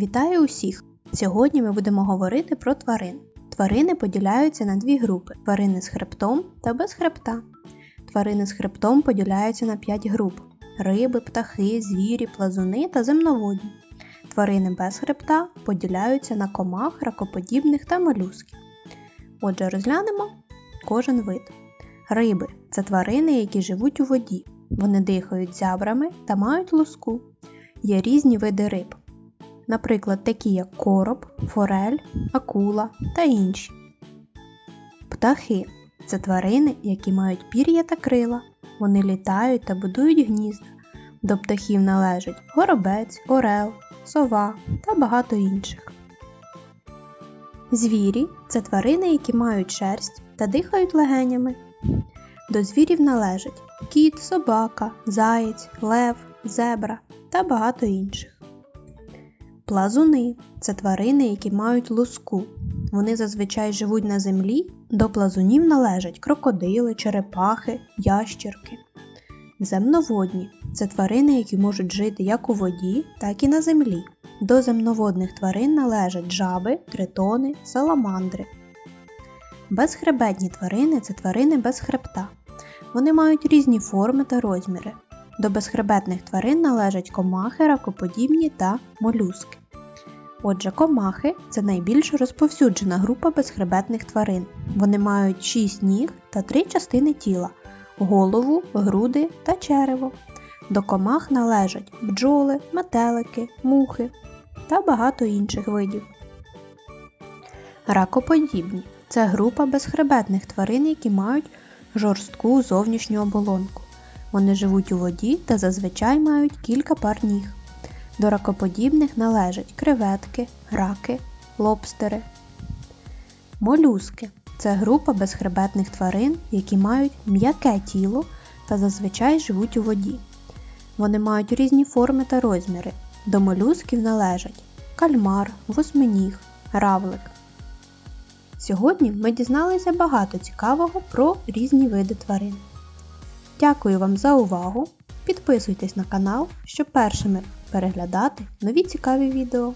Вітаю усіх! Сьогодні ми будемо говорити про тварин. Тварини поділяються на дві групи: тварини з хребтом та без хребта. Тварини з хребтом поділяються на 5 груп: риби, птахи, звірі, плазуни та земноводні. Тварини без хребта поділяються на комах, ракоподібних та молюсків. Отже, розглянемо кожен вид. Риби це тварини, які живуть у воді. Вони дихають зябрами та мають луску. Є різні види риб, наприклад, такі як короб, форель, акула та інші. Птахи це тварини, які мають пір'я та крила. Вони літають та будують гнізда. До птахів належать горобець, орел, сова та багато інших. Звірі це тварини, які мають шерсть та дихають легенями. До звірів належать кіт, собака, заєць, лев, зебра та багато інших. Плазуни це тварини, які мають луску. Вони зазвичай живуть на землі. До плазунів належать крокодили, черепахи, ящерки. Земноводні це тварини, які можуть жити як у воді, так і на землі. До земноводних тварин належать жаби, тритони, саламандри. Безхребетні тварини це тварини без хребта. Вони мають різні форми та розміри. До безхребетних тварин належать комахи, ракоподібні та молюски. Отже, комахи це найбільш розповсюджена група безхребетних тварин. Вони мають 6 ніг та 3 частини тіла голову, груди та черево. До комах належать бджоли, метелики, мухи та багато інших видів. Ракоподібні це група безхребетних тварин, які мають жорстку зовнішню оболонку. Вони живуть у воді та зазвичай мають кілька пар ніг. До ракоподібних належать креветки, раки, лобстери. Молюски це група безхребетних тварин, які мають м'яке тіло та зазвичай живуть у воді. Вони мають різні форми та розміри. До молюсків належать кальмар, восьминіг, равлик. Сьогодні ми дізналися багато цікавого про різні види тварин. Дякую вам за увагу! Підписуйтесь на канал, щоб першими переглядати нові цікаві відео.